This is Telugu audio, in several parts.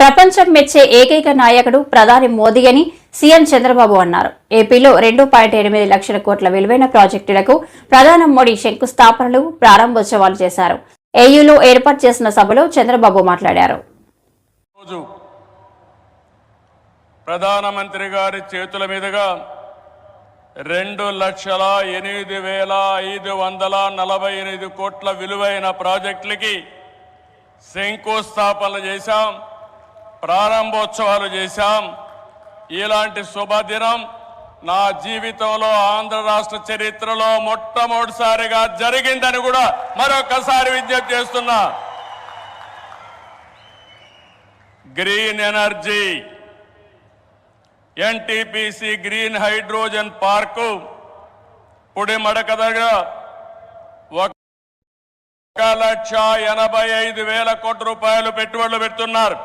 ప్రపంచం మెచ్చే ఏకైక నాయకుడు ప్రధాని మోదీ అని సీఎం చంద్రబాబు అన్నారు. ఏపీలో రెండు పాయింట్ ఎనిమిది లక్షల కోట్ల విలువైన ప్రాజెక్టులకు ప్రధాని మోడీ శంకుస్థాపనలు ప్రారంభోత్సవాలు చేశారు. ఏయూలో ఏర్పాటు చేసిన సభలో చంద్రబాబు మాట్లాడారు. రోజు ప్రధానమంత్రి గారి చేతుల మీదుగా రెండు లక్షల ఎనిమిది వేల ఐదు వందల నలభై ఎనిమిది కోట్ల విలువైన ప్రాజెక్టులకి శంకుస్థాపనలు చేశాం. ప్రారంభోత్సవాలు చేశాం. ఇలాంటి శుభదినం నా జీవితంలో ఆంధ్ర రాష్ట్ర చరిత్రలో మొట్టమొదటిసారిగా జరిగిందని కూడా మరొకసారి విజ్ఞప్తి చేస్తున్నా. Green energy NTPC green hydrogen park Pudimadaka దగ్గర ఒక లక్ష ఎనభై ఐదు వేల కోట్ల రూపాయలు పెట్టుబడులు పెడుతున్నారు.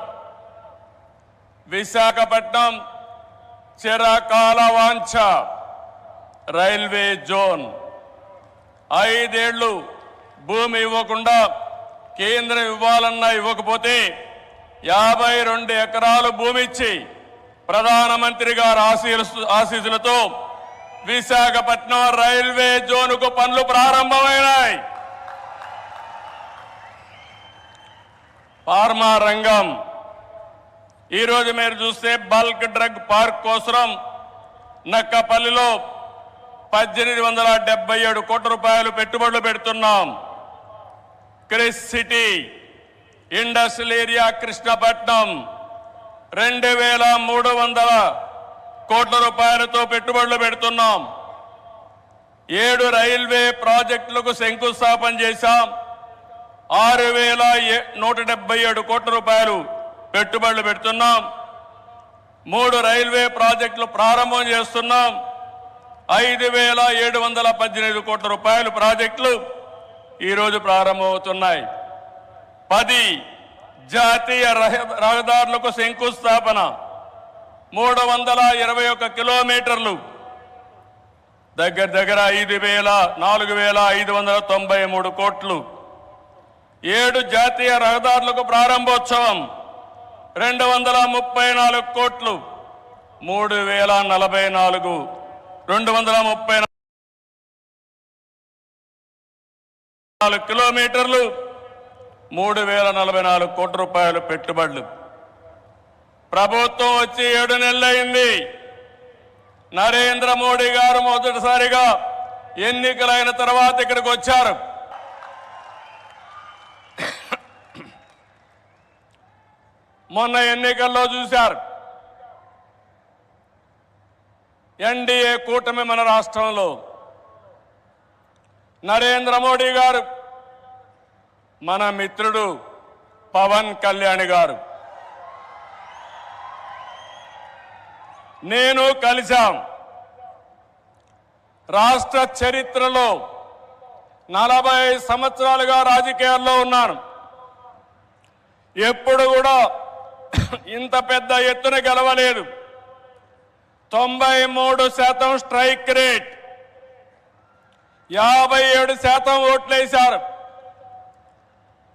విశాఖపట్నం చిరకాల వాంఛ రైల్వే జోన్. ఐదేళ్ళు భూమి ఇవ్వకుండా కేంద్రం ఇవ్వాలన్నా ఇవ్వకపోతే యాభై రెండు ఎకరాలు భూమి ఇచ్చి ప్రధానమంత్రి గారు ఆశీలు ఆశీసులతో విశాఖపట్నం రైల్వే జోన్కు పనులు ప్రారంభమైనాయి. ఫార్మా రంగం ఈరోజు మీరు చూస్తే బల్క్ డ్రగ్ పార్క్ కోసం నక్కపల్లిలో పద్దెనిమిది వందల డెబ్బై ఏడు కోట్ల రూపాయలు పెట్టుబడులు పెడుతున్నాం. Kris city industrial area Krishnapatnam రెండు వేల మూడు వందల కోట్ల రూపాయలతో పెట్టుబడులు పెడుతున్నాం. ఏడు రైల్వే ప్రాజెక్టులకు శంకుస్థాపన చేశాం. ఆరు వేల నూట డెబ్బై ఏడు కోట్ల రూపాయలు పెట్టుబడులు పెడుతున్నాం. మూడు రైల్వే ప్రాజెక్టులు ప్రారంభం చేస్తున్నాం. ఐదు వేల ఏడు వందల పద్దెనిమిది కోట్ల రూపాయలు ప్రాజెక్టులు ఈరోజు ప్రారంభమవుతున్నాయి. పది జాతీయ రహ- రహదారులకు శంకుస్థాపన. మూడు వందల ఇరవై ఒక్క కిలోమీటర్లు. దగ్గర దగ్గర ఐదు వేల నాలుగు వేల ఐదు వందల తొంభై మూడు కోట్లు. ఏడు జాతీయ రహదారులకు ప్రారంభోత్సవం. రెండు వందల ముప్పై నాలుగు కోట్లు. మూడు వేల నలభై నాలుగు. రెండు వందల ముప్పై నాలుగు కిలోమీటర్లు. మూడు వేల నలభై నాలుగు కోట్ల రూపాయలు పెట్టుబడులు. ప్రభుత్వం వచ్చి ఏడు నెలలైంది. నరేంద్ర మోడీ గారు మొదటిసారిగా ఎన్నికలైన తర్వాత ఇక్కడికి వచ్చారు. మొన్న ఎన్నికల్లో చూశారు. ఎన్డీఏ కూటమి మన రాష్ట్రంలో. నరేంద్ర మోడీ గారు మన మిత్రుడు పవన్ కళ్యాణ్ గారు. నేను కలిశాం. రాష్ట్ర చరిత్రలో నలభై సంవత్సరాలుగా రాజకీయాల్లో ఉన్నాను. ఎప్పుడు కూడా ఇంత పెద్ద ఎత్తున గెలవలేదు. తొంభై మూడు శాతం స్ట్రైక్ రేట్. యాభై ఏడు శాతం ఓట్లేశారు.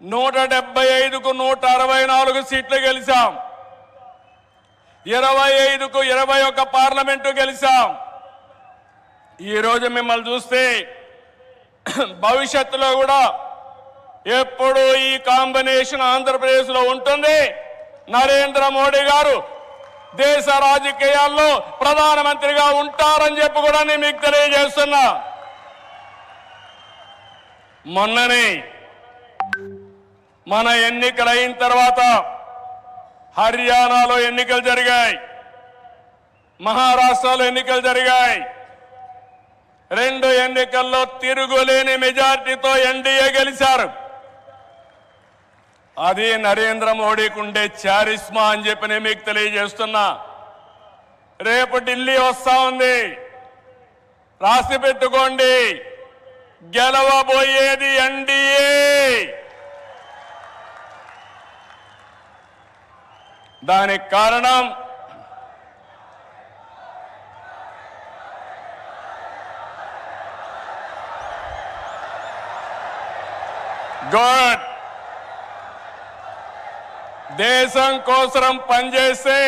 నూట డెబ్బై ఐదుకు నూట అరవై నాలుగు సీట్లు గెలిచాం. ఇరవై ఐదుకు ఇరవై ఒక్క పార్లమెంటు గెలిచాం. ఈరోజు మిమ్మల్ని చూస్తే భవిష్యత్తులో కూడా ఎప్పుడు ఈ కాంబినేషన్ ఆంధ్రప్రదేశ్లో ఉంటుంది. నరేంద్ర మోడీ గారు దేశ రాజకీయాల్లో ప్రధానమంత్రిగా ఉంటారని చెప్పి కూడా నేను మీకు తెలియజేస్తున్నా. మొన్ననే మన ఎన్నికలు అయిన తర్వాత హర్యానాలో ఎన్నికలు జరిగాయి. మహారాష్ట్రలో ఎన్నికలు జరిగాయి. రెండు ఎన్నికల్లో తిరుగులేని మెజార్టీతో ఎన్డీఏ గెలిచారు. అది నరేంద్ర మోడీకి ఉండే చారిస్మా అని చెప్పి నేను మీకు తెలియజేస్తున్నా. రేపు ఢిల్లీ వస్తా ఉంది. రాసి పెట్టుకోండి. గెలవబోయేది ఎన్డీఏ. దానికి కారణం గుడ్. దేశం కోసం పనిచేస్తే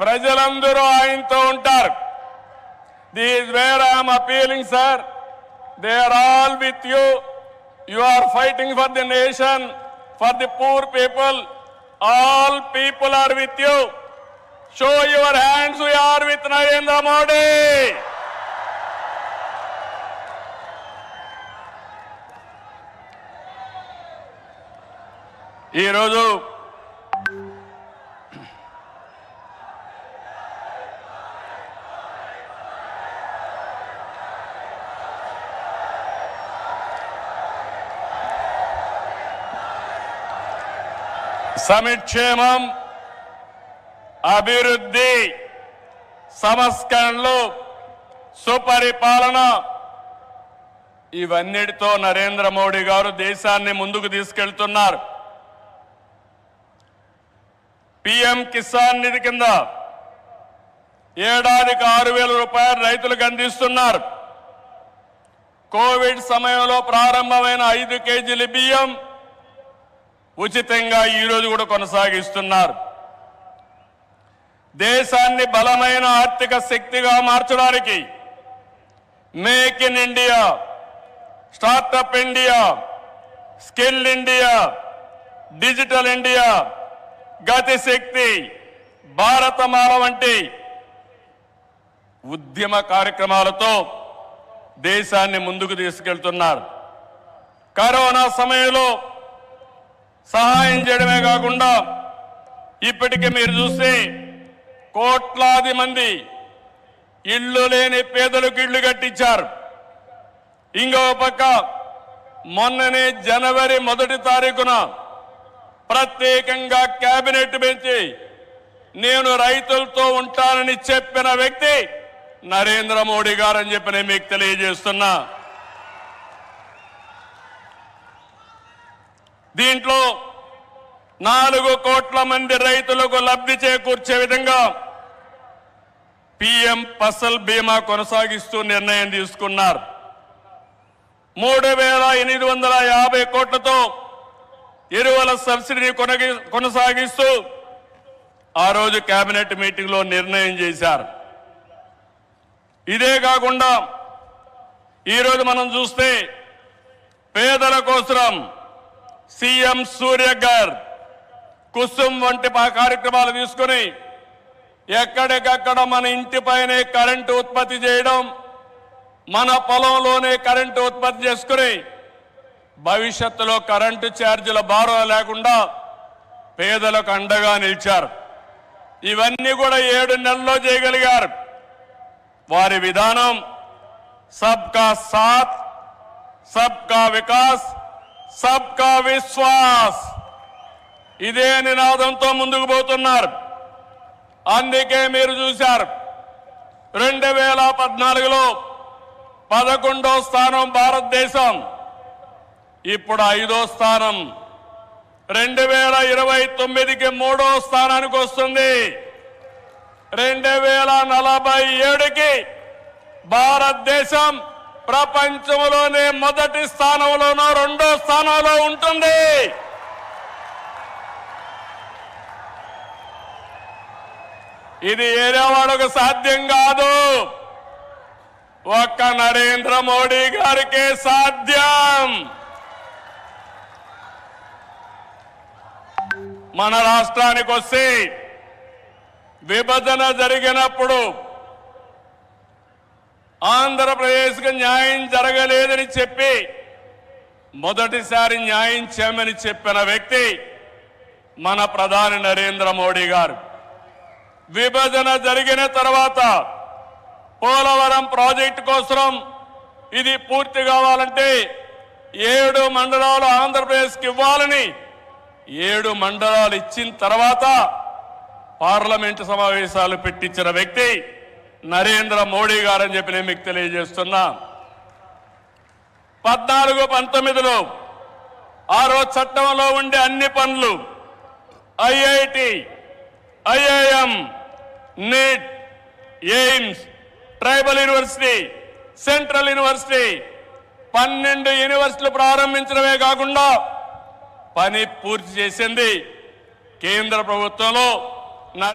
ప్రజలందరూ ఆయనతో ఉంటారు. These where I'm appealing sir they are all with you you are fighting for the nation for the poor people all people are with you show your hands we are with Narendra Modi ఈరోజు సమిక్షేమం అభివృద్ధి సంస్కరణలు సుపరిపాలన ఇవన్నిటితో నరేంద్ర మోడీ గారు దేశాన్ని ముందుకు తీసుకెళ్తున్నారు. పిఎం కిసాన్ నిధి కింద ఏడాదికి ఆరు వేల రూపాయలు రైతులకు అందిస్తున్నారు. కోవిడ్ సమయంలో ప్రారంభమైన ఐదు కేజీల బియ్యం ఉచితంగా ఈరోజు కూడా కొనసాగిస్తున్నారు. దేశాన్ని బలమైన ఆర్థిక శక్తిగా మార్చడానికి make in India startup India skill India digital India Gati Shakti Bharatmala వంటి ఉద్యమ కార్యక్రమాలతో దేశాన్ని ముందుకు తీసుకెళ్తున్నారు. కరోనా సమయంలో సహాయం చేయడమే కాకుండా ఇప్పటికే మీరు చూస్తే కోట్లాది మంది ఇళ్ళు లేని పేదలకు ఇళ్ళు కట్టించారు. ఇంకో పక్క మొన్ననే జనవరి మొదటి తారీఖున ప్రత్యేకంగా కేబినెట్ పెంచి నేను రైతులతో ఉంటానని చెప్పిన వ్యక్తి నరేంద్ర మోడీ గారని చెప్పి నేను మీకు తెలియజేస్తున్నా. దీంట్లో నాలుగు కోట్ల మంది రైతులకు లబ్ధి చేకూర్చే విధంగా పిఎం ఫసల్ బీమా కొనసాగిస్తూ నిర్ణయం తీసుకున్నారు. మూడు వేల ఎనిమిది వందల యాభై కోట్లతో ఎరువుల సబ్సిడీని కొనగి కొనసాగిస్తూ ఆ రోజు కేబినెట్ మీటింగ్లో నిర్ణయం చేశారు. ఇదే కాకుండా ఈరోజు మనం చూస్తే పేదల కోసం సీఎం సూర్య గారు కుసుమ్ వంటి కార్యక్రమాలు తీసుకుని ఎక్కడికక్కడ మన ఇంటిపైనే కరెంటు ఉత్పత్తి చేయడం మన పొలంలోనే కరెంటు ఉత్పత్తి చేసుకుని భవిష్యత్తులో కరెంటు ఛార్జీల భారం లేకుండా పేదలకు అండగా నిలిచారు. ఇవన్నీ కూడా ఏడు నెలల్లో చేయగలిగారు. వారి విధానం సబ్కా సాత్ సబ్కా వికాస్ సబ్కా విశ్వాస్. ఇదే నినాదంతో ముందుకు పోతున్నారు. అందుకే మీరు చూశారు. రెండు వేల పద్నాలుగులో పదకొండో స్థానం భారతదేశం. ఇప్పుడు ఐదో స్థానం. రెండు వేల ఇరవై తొమ్మిదికి మూడో స్థానానికి వస్తుంది. రెండు వేల నలభై ఏడుకి భారతదేశం ప్రపంచంలోనే మొదటి స్థానంలోనో రెండో స్థానంలో ఉంటుంది. ఇది ఏరే వాళ్ళకు సాధ్యం కాదు. ఒక్క నరేంద్ర మోడీ గారికే సాధ్యం. మన రాష్ట్రానికి వస్తే విభజన జరిగినప్పుడు ఆంధ్రప్రదేశ్కు న్యాయం జరగలేదని చెప్పి మొదటిసారి న్యాయం చేయమని చెప్పిన వ్యక్తి మన ప్రధాని నరేంద్ర మోడీ గారు. విభజన జరిగిన తర్వాత పోలవరం ప్రాజెక్టు కోసం ఇది పూర్తి కావాలంటే ఏడు మండలాలు ఆంధ్రప్రదేశ్కి ఇవ్వాలని ఏడు మండలాలు ఇచ్చిన తర్వాత పార్లమెంటు సమావేశాలు పెట్టించిన వ్యక్తి నరేంద్ర మోడీ గారని చెప్పి నేను మీకు తెలియజేస్తున్నా. పద్నాలుగు పంతొమ్మిదిలో ఆ రోజు చట్టంలో ఉండే అన్ని పనులు IIT IIM NEET AIIMS tribal university central university పన్నెండు యూనివర్సిటీలు ప్రారంభించడమే కాకుండా పని పూర్తి చేసింది. కేంద్ర ప్రభుత్వంలో